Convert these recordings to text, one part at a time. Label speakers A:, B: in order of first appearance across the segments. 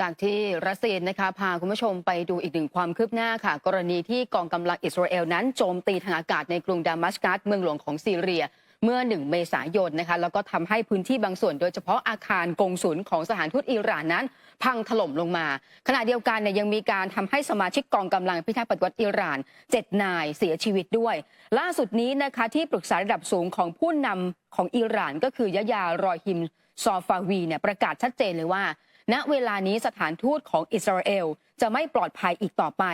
A: จากที่รัสเซียนะคะพาคุณผู้ชมไปดูอีกหนึ่งความคืบหน้าค่ะ กรณีที่กองกำลังอิสราเอลนั้นโจมตีทางอากาศในกรุงดามัสกัสเมืองหลวงของซีเรีย เมื่อ 1 เมษายนนะคะแล้วก็ทำให้พื้นที่บางส่วน โดยเฉพาะอาคารกงสุลของสถานทูตอิหร่านนั้น พังถล่มลงมา ขณะเดียวกันเนี่ยยังมีการทำให้สมาชิกกองกำลังพิทักษ์ปฏิวัติอิหร่าน 7 นายเสียชีวิตด้วย ล่าสุดนี้นะคะที่ปรึกษาระดับสูงของผู้นำของอิหร่าน ก็คือยะยารอยฮิมซอฟาวีเนี่ยประกาศชัดเจนเลยว่า ณเวลานี้สถานทูตของอิสราเอลจะไม่ปลอดภัยอีกต่อไป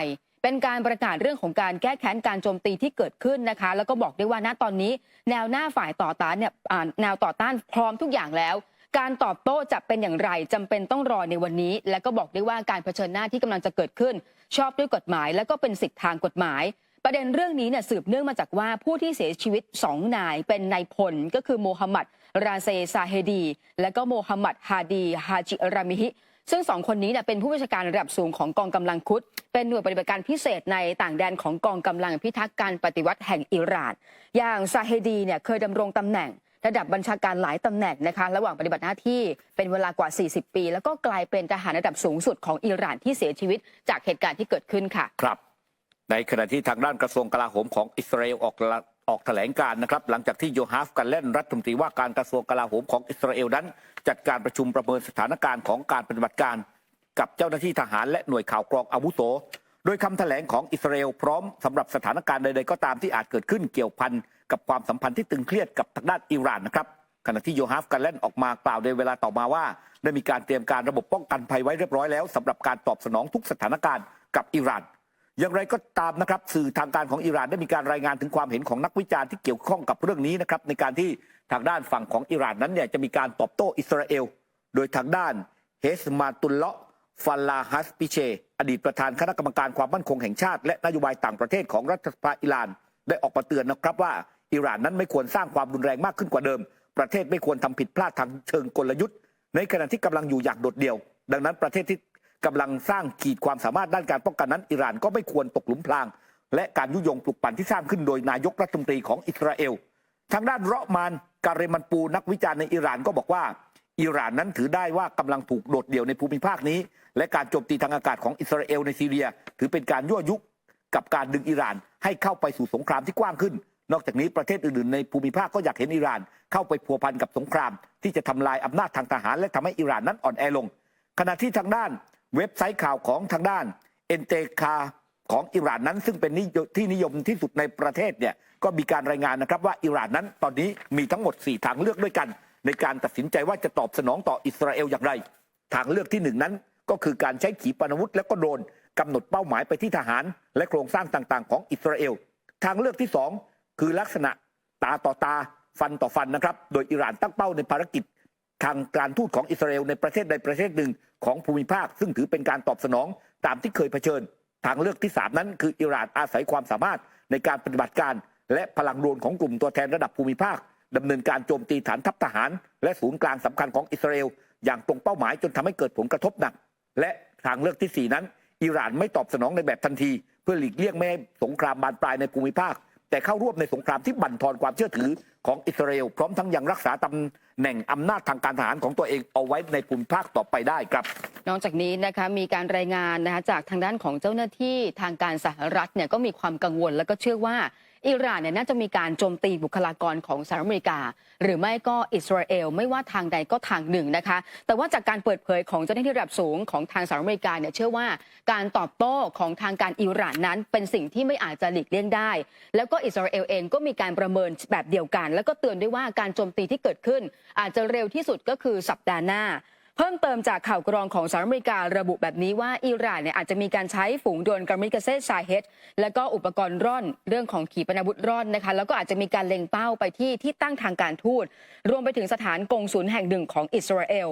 A: เป็นการประกาศเรื่องของการแก้แค้นการโจมตีที่เกิดขึ้นนะคะ แล้วก็บอกได้ว่าณตอนนี้ แนวหน้าฝ่ายต่อต้านเนี่ยแนวต่อต้านพร้อมทุกอย่างแล้ว การตอบโต้จะเป็นอย่างไรจำเป็นต้องรอในวันนี้ และก็บอกได้ว่าการเผชิญหน้าที่กำลังจะเกิดขึ้น ชอบด้วยกฎหมาย และก็เป็นสิทธิทางกฎหมายประเด็นเรื่องนี้เนี่ยสืบเนื่องมาจากว่าผู้ที่เสียชีวิตสองนายเป็นนายพลก็คือโมฮัมหมัด ราเซซาเฮดี และก็โมฮัมหมัดฮาดีฮาจิรามิฮิ ซึ่งสองคนนี้เนี่ยเป็นผู้บัญชาการระดับสูงของกองกำลังคุด เป็นหน่วยปฏิบัติการพิเศษในต่างแดนของกองกำลังพิทักษ์การปฏิวัติแห่งอิหร่าน อย่างซาเฮดีเนี่ยเคยดำรงตำแหน่งระดับบัญชาการหลายตำแหน่งนะคะระหว่างปฏิบัติหน้าที่เป็นเวลากว่า 40 ปี แล้วก็กลายเป็นทหารระดับสูงสุดของอิหร่านที่เสียชีวิต จากเหตุการณ์ที่เกิดขึ้นค่ะ
B: ครับ ในขณะที่ทางด้านกระทรวงกลาโหมของอิสราเอลออก ออกแถลงการนะครับ หลังจากที่โยฮาฟกันเล่นรัฐมนตรีว่าการกระทรวงกลาโหมของอิสราเอลนั้น จัดการประชุมประเมินสถานการณ์ของการปฏิบัติการ กับเจ้าหน้าที่ทหารและหน่วยข่าวกรองอาวุโส โดยคำแถลงของอิสราเอลพร้อมสำหรับสถานการณ์ใดๆก็ตามที่อาจเกิดขึ้นเกี่ยวพันกับความสัมพันธ์ที่ตึงเครียดกับทางด้านอิหร่านนะครับขณะที่โยฮาฟกันเล่นออกมากล่าวในเวลาต่อมาว่า ได้มีการเตรียมการระบบป้องกันภัยไว้เรียบร้อยแล้วสำหรับการตอบสนองทุกสถานการณ์กับอิหร่าน อย่างไรก็ตามนะครับสื่อทางการของอิหร่านได้มีการรายงานถึงความเห็นของนักวิจารณ์ที่เกี่ยวข้องกับเรื่องนี้นะครับในการที่ทางด้านฝั่งของอิหร่านนั้นเนี่ยจะมีการตอบโต้อิสราเอล โดยทางด้านเฮสมาตุลเลาะฟัลลาฮัสปิเช อดีตประธานคณะกรรมการความมั่นคงแห่งชาติ และนโยบายต่างประเทศของรัฐสภาอิหร่าน ได้ออกมาเตือนนะครับว่าอิหร่านนั้นไม่ควรสร้างความรุนแรงมากขึ้นกว่าเดิม ประเทศไม่ควรทำผิดพลาดทางเชิงกลยุทธ์ ในขณะที่กำลังอยู่อย่างโดดเดี่ยว ดังนั้นประเทศที่ กำลังสร้างขีดความสามารถด้านการป้องกันนั้นอิหร่านก็ไม่ควรตกหลุมพราง และการยุยงปลุกปั่นที่สร้างขึ้นโดยนายกรัฐมนตรีของอิสราเอล ทางด้านเราะมานการเรมันปูนักวิจารณ์ในอิหร่านก็บอกว่าอิหร่านนั้นถือได้ว่ากำลังถูกโดดเดี่ยวในภูมิภาคนี้ และการโจมตีทางอากาศของอิสราเอลในซีเรีย ถือเป็นการยั่วยุกับการดึงอิหร่านให้เข้าไปสู่สงครามที่กว้างขึ้น นอกจากนี้ประเทศอื่นๆในภูมิภาคก็อยากเห็นอิหร่าน เข้าไปพัวพันกับสงคราม ที่จะทำลายอำนาจทางทหาร และทำให้อิหร่านนั้นอ่อนแอลง ขณะที่ทางด้าน เว็บไซต์ข่าวของทางด้านเอ็นเตคาของอิหร่านนั้น ซึ่งเป็นที่นิยมที่สุดในประเทศเนี่ยก็มีการรายงานนะครับว่าอิหร่านนั้นตอนนี้มีทั้งหมด 4 ทางเลือกด้วยกัน ในการตัดสินใจว่าจะตอบสนองต่ออิสราเอลอย่างไร ทางเลือกที่หนึ่งนั้น ก็คือการใช้ขีปนาวุธและก็โดรนกำหนดเป้าหมายไปที่ทหาร และโครงสร้างต่างๆ ของอิสราเอล ทางเลือกที่สองคือลักษณะตาต่อตาฟันต่อฟันนะครับ โดยอิหร่านตั้งเป้าในภารกิจ ทางการทูตของอิสราเอลในประเทศใดประเทศหนึ่งของภูมิภาค ซึ่งถือเป็นการตอบสนองตามที่เคยเผชิญ ทางเลือกที่ 3 นั้นคืออิหร่านอาศัยความสามารถในการปฏิบัติการ และพลังโดรนของกลุ่มตัวแทนระดับภูมิภาคดำเนินการโจมตีฐานทัพทหาร และศูนย์กลางสำคัญของอิสราเอลอย่างตรงเป้าหมายจนทำให้เกิดผลกระทบหนัก และทางเลือกทีสี่ 4 นั้น อิหร่านไม่ตอบสนองในแบบทันที เพื่อหลีกเลี่ยงไม่ให้สงครามบานปลายในภูมิภาค แต่เข้าร่วมในสงครามที่บั่นทอนความเชื่อถือของอิสราเอลพร้อมทั้งยังรักษาตำ แหน่งอำนาจทางการทหารของตัวเองเอาไว้ในภูมิภาคต่อไปได้ครับ
A: นอกจากนี้นะคะมีการรายงานนะคะจากทางด้านของเจ้าหน้าที่ทางการสหรัฐเนี่ยก็มีความกังวลแล้วก็เชื่อว่า อิหร่านเนี่ยน่าจะมีการโจมตีบุคลากรของสหรัฐอเมริกา หรือไม่ก็อิสราเอลไม่ว่าทางใดก็ทางหนึ่งนะคะ แต่ว่าจากการเปิดเผยของเจ้าหน้าที่ระดับสูงของทางสหรัฐอเมริกาเนี่ยเชื่อว่าการตอบโต้ของทางการอิหร่านนั้น เป็นสิ่งที่ไม่อาจจะหลีกเลี่ยงได้ แล้วก็อิสราเอลเองก็มีการประเมินแบบเดียวกัน แล้วก็เตือนด้วยว่าการโจมตีที่เกิดขึ้น อาจจะเร็วที่สุดก็คือสัปดาห์หน้า พิ่มเติมจากข่าวกรองของสหรัฐอเมริการะบุแบบนี้ว่าอิหร่านเนี่ยอาจจะมีการใช้ฝูงโดรนกามิกาเซชาเฮดและก็อุปกรณ์ร่อนเรื่องของขีปนาวุธร่อนนะคะ แล้วก็อาจจะมีการเล็งเป้าไปที่ที่ตั้งทางการทูต รวมไปถึงสถานกงศูนย์แห่งหนึ่งของอิสราเอล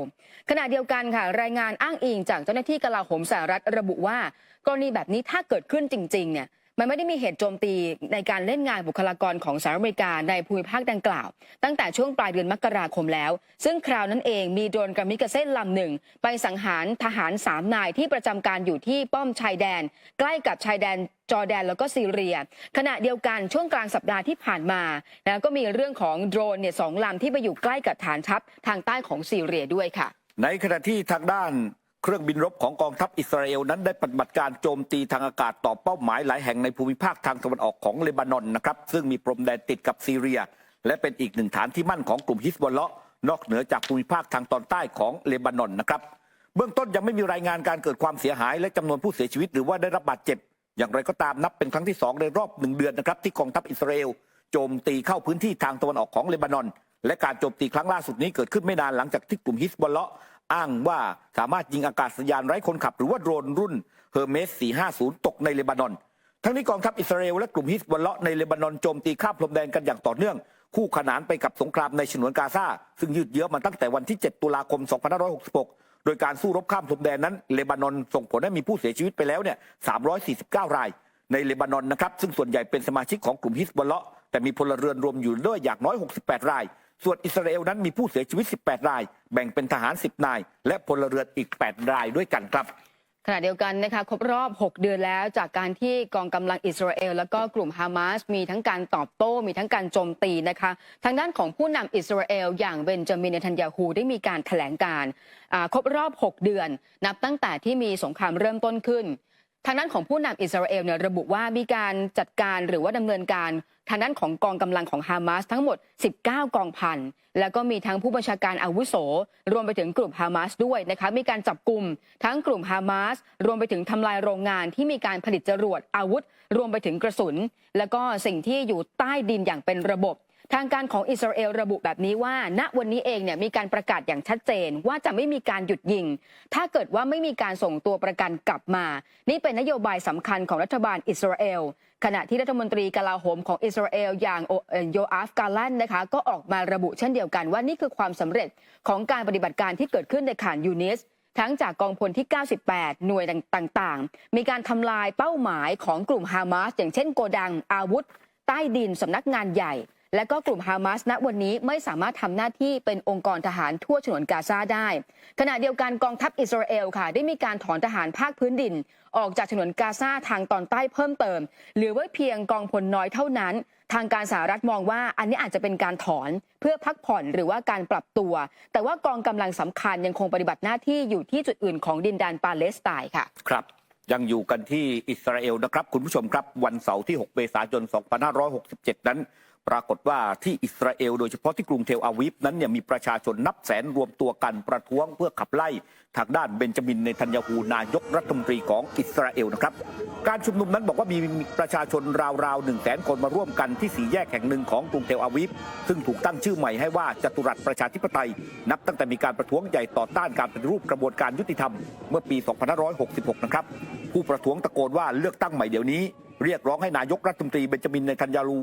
A: ขณะเดียวกันค่ะ รายงานอ้างอิงจากเจ้าหน้าที่กลาโหมสหรัฐระบุว่า กรณีแบบนี้ถ้าเกิดขึ้นจริงๆเนี่ย มันไม่ได้มีเหตุโจมตีในการเล่นงานบุคลากรของสหรัฐอเมริกาในภูมิภาคดังกล่าว ตั้งแต่ช่วงปลายเดือนมกราคมแล้ว ซึ่งคราวนั้นเองมีโดรนกรามิกาเซ่นลำหนึ่ง ไปสังหารทหารสามนายที่ประจำการอยู่ที่ป้อมชายแดน ใกล้กับชายแดนจอร์แดนแล้วก็ซีเรีย ขณะเดียวกันช่วงกลางสัปดาห์ที่ผ่านมาแล้วก็มีเรื่องของโดรนเนี่ยสองลำที่ไปอยู่ใกล้กับฐานทัพทางใต้ของซีเรียด้วยค่ะ
B: ในขณะที่ทางด้าน เครื่องบินรบของกองทัพอิสราเอลนั้นได้ปฏิบัติการโจมตีทางอากาศต่อเป้าหมายหลายแห่งในภูมิภาคทางตะวันออกของเลบานอนนะครับซึ่งมีพรมแดนติดกับซีเรีย และเป็นอีกหนึ่งฐานที่มั่นของกลุ่มฮิสบอลเลาะนอกเหนือจากภูมิภาคทางตอนใต้ของเลบานอนนะครับเบื้องต้นยังไม่มีรายงานการเกิดความเสียหาย และจำนวนผู้เสียชีวิตหรือว่าได้รับบาดเจ็บ อย่างไรก็ตามนับเป็นครั้งที่สองในรอบหนึ่งเดือนนะครับที่กองทัพอิสราเอลโจมตีเข้าพื้นที่ทางตะวันออกของเลบานอน และการโจมตีครั้งล่าสุดนี้เกิดขึ้นไม่นานหลังจากที่กลุ่มฮิสบอลเลาะ อ้างว่าสามารถยิงอากาศยานไร้คนขับ หรือว่าโดรนรุ่นเฮอร์เมส 450 ตกในเลบานอน ทั้งนี้กองทัพอิสราเอลและกลุ่มฮิสบอลเลาะห์ในเลบานอนโจมตีข้ามพรมแดนกันอย่างต่อเนื่อง คู่ขนานไปกับสงครามในฉนวนกาซาซึ่งยืดเยื้อมาตั้งแต่วันที่ 7 ตุลาคม 2566 โดยการสู้รบข้ามพรมแดนนั้นเลบานอนส่งผลให้มีผู้เสียชีวิตไปแล้วเนี่ย 349 ราย ในเลบานอนนะครับซึ่งส่วนใหญ่เป็นสมาชิกของกลุ่มฮิสบอลเลาะห์แต่มีพลเรือนรวมอยู่ด้วยอย่างน้อย 68 ราย ส่วนอิสราเอลนั้นมีผู้เสียชีวิต 18 ราย แบ่งเป็นทหาร 10 นาย และพลเรือนอีก 8 รายด้วยกันครับ
A: ขณะเดียวกันนะคะครบรอบ 6 เดือนแล้วจากการที่กองกำลังอิสราเอล แล้วก็กลุ่มฮามาสมีทั้งการตอบโต้ มีทั้งการโจมตีนะคะทางด้านของผู้นำอิสราเอล อย่างเบนจามินเนทันยาฮูได้มีการแถลงการครบรอบ 6 เดือน นับตั้งแต่ที่มีสงครามเริ่มต้นขึ้น ทางด้านของผู้นำอิสราเอลเนี่ยระบุว่ามีการจัดการหรือว่าดำเนินการ ทางด้านของกองกำลังของฮามาสทั้งหมด 19 กองพัน แล้วก็มีทั้งผู้บัญชาการอาวุโส รวมไปถึงกลุ่มฮามาสด้วยนะคะ มีการจับกลุ่มทั้งกลุ่มฮามาส รวมไปถึงทำลายโรงงานที่มีการผลิตจรวดอาวุธ รวมไปถึงกระสุน แล้วก็สิ่งที่อยู่ใต้ดินอย่างเป็นระบบ ทางการของอิสราเอลระบุแบบนี้ว่า ณวันนี้เองเนี่ยมีการประกาศอย่างชัดเจนว่าจะไม่มีการหยุดยิง ถ้าเกิดว่าไม่มีการส่งตัวประกันกลับมา นี่เป็นนโยบายสำคัญของรัฐบาลอิสราเอลขณะที่รัฐมนตรีกลาโหมของอิสราเอลอย่างโยอาฟกาลันนะคะ ก็ออกมาระบุเช่นเดียวกันว่านี่คือความสำเร็จของการปฏิบัติการที่เกิดขึ้นในขานยูนิสทั้งจากกองพลที่ 98 หน่วยต่างๆ มีการทำลายเป้าหมายของกลุ่มฮามาสอย่างเช่นโกดังอาวุธ ใต้ดินสำนักงานใหญ่ และก็กลุ่มฮามาสณวันนี้ไม่สามารถทำหน้าที่เป็นองค์กรทหารทั่วฉนวนกาซาได้ ขณะเดียวกันกองทัพอิสราเอลค่ะ ได้มีการถอนทหารภาคพื้นดิน ออกจากฉนวนกาซาทางตอนใต้เพิ่มเติม เหลือไว้เพียงกองพลน้อยเท่านั้น ทางการสหรัฐมองว่าอันนี้อาจจะเป็นการถอนเพื่อพักผ่อนหรือว่าการปรับตัว แต่ว่ากองกำลังสำคัญยังคงปฏิบัติหน้าที่อยู่ที่จุดอื่นของดินแดนปาเลสไตน์ค่ะ
B: ครับยังอยู่กันที่อิสราเอลนะครับ คุณผู้ชมครับ วันเสาร์ที่ 6 เมษายน 2567 นั้น ปรากฏว่าที่อิสราเอลโดยเฉพาะที่กรุงเทลอาวิฟนั้นเนี่ยมีประชาชนนับแสนรวมตัวกันประท้วงเพื่อขับไล่ทางด้านเบนจามินเนทันยาฮูนายกรัฐมนตรีของอิสราเอลนะครับ การชุมนุมนั้นบอกว่ามีประชาชนราวๆ1 0 0 0 0แสนคนมาร่วมกันที่สี่แยกแห่งหนึ่งของกรุงเทลอาวิฟซึ่งถูกตั้งชื่อใหม่ให้ว่าจตุรัสประชาธิปไตย นับตั้งแต่มีการประท้วงใหญ่ต่อต้านการปฏิรูปกระบวนการยุติธรรมเมื่อปี 2566 นะครับผู้ประท้วงตะโกนว่าเลือกตั้งใหม่เดี๋ยวนี้เรียกร้องให้นายกรัฐมนตรีเบนจามินเนทันยาฮู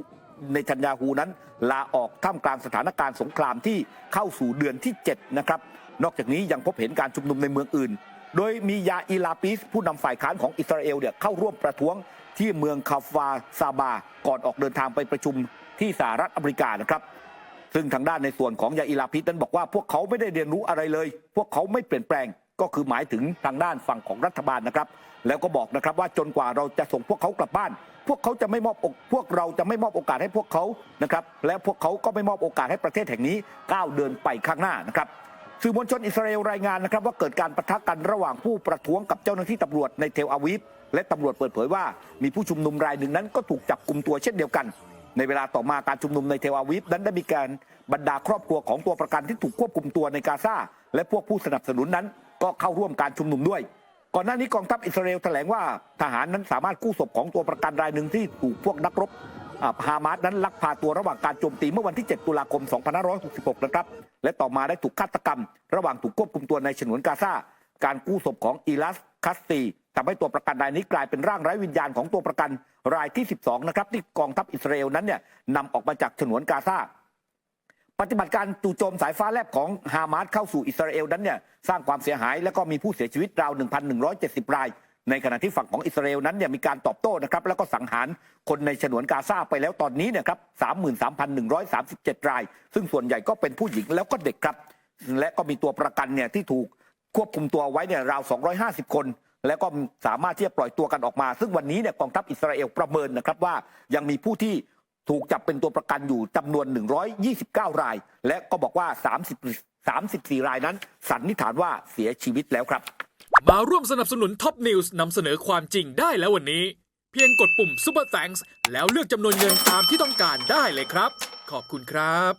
B: ในทันยาฮูนั้น ลาออกท่ามกลางสถานการณ์สงครามที่เข้าสู่เดือนที่ 7 นะครับ นอกจากนี้ยังพบเห็นการชุมนุมในเมืองอื่น โดยมียาอีลาปิสผู้นำฝ่ายค้านของอิสราเอลเนี่ยเข้าร่วมประท้วงที่เมืองคาฟาซาบา ก่อนออกเดินทางไปประชุมที่สหรัฐอเมริกานะครับ ซึ่งทางด้านในส่วนของยาอิลาพิษนั้นบอกว่าพวกเขาไม่ได้เรียนรู้อะไรเลย พวกเขาไม่เปลี่ยนแปลงก็คือหมายถึงทางด้านฝั่งของรัฐบาลนะครับ แล้วก็บอกนะครับว่าจนกว่าเราจะส่งพวกเขากลับบ้าน พวกเขาจะไม่มอบพวกเราจะไม่มอบโอกาสให้พวกเขานะครับและพวกเขาก็ไม่มอบโอกาสให้ประเทศแห่งนี้ก้าวเดินไปข้างหน้านะครับสื่อมวลชนอิสราเอลรายงานนะครับว่าเกิดการปะทะกันระหว่างผู้ประท้วงกับเจ้าหน้าที่ตำรวจในเทลอาวิฟและตำรวจเปิดเผยว่ามีผู้ชุมนุมรายหนึ่งนั้นก็ถูกจับกลุ่มตัวเช่นเดียวกัน ในเวลาต่อมาการชุมนุมในเทลอาวิฟนั้นได้มีการบรรดาครอบครัวของตัวประกันที่ถูกควบคุมตัวในกาซาและพวกผู้สนับสนุนนั้น ก็เข้าร่วมการชุมนุมด้วย ก่อนหน้านี้กองทัพอิสราเอลแถลงว่าทหารนั้นสามารถกู้ศพของตัวประกันรายหนึ่งที่ถูกพวกนักรบฮามาสนั้นลักพาตัวระหว่างการโจมตีเมื่อวันที่ 7 ตุลาคม 2566 นะครับ และต่อมาได้ถูกฆาตกรรม ระหว่างถูกควบคุมตัวในฉนวนกาซา การกู้ศพของอีลัสคัสตีทำให้ตัวประกันรายนี้กลายเป็นร่างไร้วิญญาณของตัวประกันรายที่ 12 นะครับที่กองทัพอิสราเอลนั้นเนี่ยนำออกมาจากฉนวนกาซา ปฏิบัติการจู่โจมสายฟ้าแลบของฮามาสเข้าสู่อิสราเอลนั้นเนี่ยสร้างความเสียหายและก็มีผู้เสียชีวิตราว 1,170 ราย ในขณะที่ฝั่งของอิสราเอลนั้นเนี่ยมีการตอบโต้นะครับแล้วก็สังหารคนในฉนวนกาซาไปแล้วตอนนี้เนี่ยครับ 33,137 ราย ซึ่งส่วนใหญ่ก็เป็นผู้หญิงแล้วก็เด็กครับ และก็มีตัวประกันเนี่ยที่ถูกควบคุมตัวไว้เนี่ยราว 250 คนแล้วก็สามารถที่จะปล่อยตัวกันออกมา ซึ่งวันนี้เนี่ยกองทัพอิสราเอลประเมินนะครับว่ายังมีผู้ที่ ถูกจับเป็นตัวประกันอยู่จำนวน 129 ราย และก็บอกว่า 30 34 รายนั้น สันนิษฐานว่าเสียชีวิตแล้วครับ
C: มาร่วมสนับสนุนท็อปนิวส์นำเสนอความจริงได้แล้ววันนี้ เพียงกดปุ่ม Super Thanks แล้วเลือกจำนวนเงินตามที่ต้องการได้เลยครับ ขอบคุณครับ